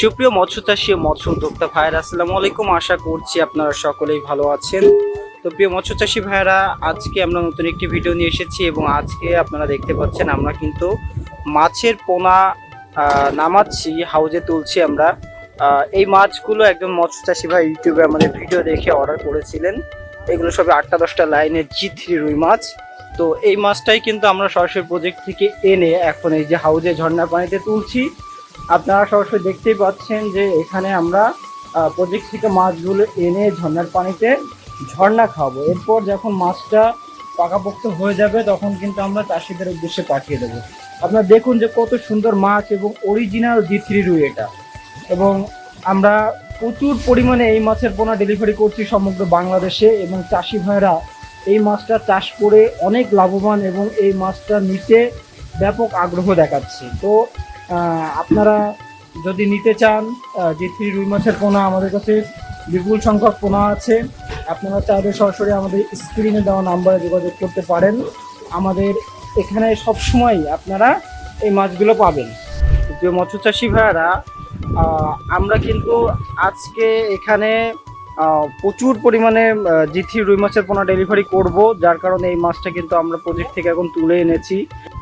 সুপ্রিয় মৎস্য চাষী ও মৎস্য উদ্যোক্তা ভাইয়েরা, আসসালামু আলাইকুম। আশা করছি আপনারা সকলেই ভালো আছেন। তো প্রিয় মৎস্য চাষী ভাইয়েরা, আজকে আমরা নতুন একটি ভিডিও নিয়ে এসেছি এবং আজকে আপনারা দেখতে পাচ্ছেন আমরা কিন্তু মাছের পোনা নামাচ্ছি, হাউজে তুলছি আমরা। এই মাছগুলো একজন মৎস্য চাষী ভাই ইউটিউবে আমাদের ভিডিও দেখে অর্ডার করেছিলেন। এগুলো সবে আটটা, দশটা লাইনের জি থ্রি রুই মাছ। তো এই মাছটাই কিন্তু আমরা সরাসরি প্রজেক্ট থেকে এনে এখন এই যে হাউজে ঝর্ণার পানিতে তুলছি। আপনারা সরাসরি দেখতেই পাচ্ছেন যে এখানে আমরা প্রজেক্ট থেকে মাছগুলো এনে ঝর্ণার পানিতে ঝর্ণা খাব। এরপর যখন মাছটা পাকাপোক্ত হয়ে যাবে, তখন কিন্তু আমরা চাষিদের উদ্দেশ্যে পাঠিয়ে দেবো। আপনারা দেখুন যে কত সুন্দর মাছ এবং অরিজিনাল জি রুই এটা। এবং আমরা প্রচুর পরিমাণে এই মাছের পোনা ডেলিভারি করছি সমগ্র বাংলাদেশে এবং চাষি ভাইরা এই মাছটা চাষ করে অনেক লাভবান এবং এই মাছটা নিতে ব্যাপক আগ্রহ দেখাচ্ছে। তো আপনারা যদি নিতে চান জি থ্রি রুই মাছের পোনা আমাদের কাছে বিপুল সংখ্যক পোনা আছে, আপনারা চাইলে সরাসরি আমাদের স্ক্রিনে দেওয়া নাম্বারে যোগাযোগ করতে পারেন। আমাদের এখানে সবসময় আপনারা এই মাছগুলো পাবেন। যে মৎস্য চাষী ভাইয়ারা আমরা কিন্তু আজকে এখানে প্রচুর পরিমাণে জি থ্রি রুই মাছের পোনা ডেলিভারি করব, যার কারণে এই মাছটা কিন্তু আমরা প্রজেক্ট থেকে এখন তুলে এনেছি।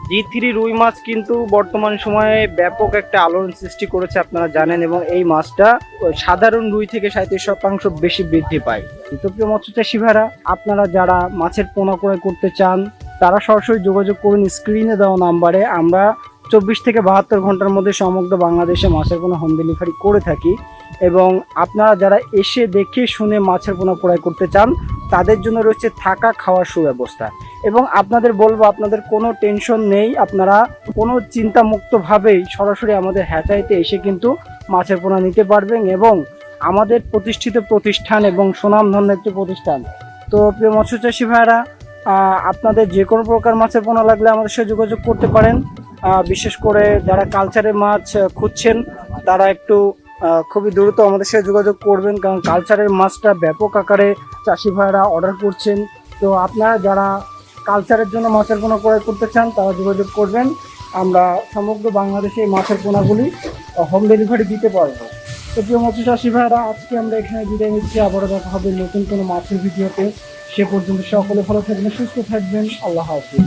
জি থ্রি রুই মাছ কিন্তু বর্তমান সময়ে ব্যাপক একটা আলোড়ন সৃষ্টি করেছে আপনারা জানেন এবং এই মাছটা সাধারণ রুই থেকে সাঁত্রিশ শতাংশ বেশি বৃদ্ধি পায়। তো প্রিয় মৎস্য চাষী ভাইরা, আপনারা যারা মাছের পোনা ক্রয় করতে চান, তারা সরাসরি যোগাযোগ করুন স্ক্রিনে দেওয়া নাম্বারে। আমরা চব্বিশ থেকে বাহাত্তর ঘণ্টার মধ্যে সমগ্র বাংলাদেশে মাছের পোনা হোম ডেলিভারি করে থাকি এবং আপনারা যারা এসে দেখে শুনে মাছের পোনা ক্রয় করতে চান তাদের জন্য রয়েছে থাকা খাওয়ার সুব্যবস্থা। এবং আপনাদের বলব, আপনাদের কোনো টেনশন নেই, আপনারা কোনো চিন্তামুক্তভাবেই সরাসরি আমাদের হ্যাচাইতে এসে কিন্তু মাছের পোনা নিতে পারবেন এবং আমাদের প্রতিষ্ঠিত প্রতিষ্ঠান এবং সুনামধন্য একটি প্রতিষ্ঠান। তো প্রিয় মৎস্য চাষী ভাইরা আপনাদের যে কোনো প্রকার মাছের পোনা লাগলে আমাদের সাথে যোগাযোগ করতে পারেন। বিশেষ করে যারা কালচারের মাছ খুঁজছেন, তারা একটু খুবই দ্রুত আমাদের সাথে যোগাযোগ করবেন। কারণ কালচারের মাছটা ব্যাপক আকারে চাষি ভাইরা অর্ডার করছেন। তো আপনারা যারা কালচারের জন্য মাছের পোনা ক্রয় করতে চান, তারা যোগাযোগ করবেন। আমরা সমগ্র বাংলাদেশে এই মাছের পোনাগুলি হোম ডেলিভারি দিতে পারব। তো প্রিয় মৎস্য চাষি ভাইরা আজকে আমরা এখানে বিদায় নিচ্ছি। আবারও দেখা হবে নতুন কোনো মাছের ভিডিওতে। সে পর্যন্ত সকলে ভালো থাকবেন, সুস্থ থাকবেন। আল্লাহ হাফিজ।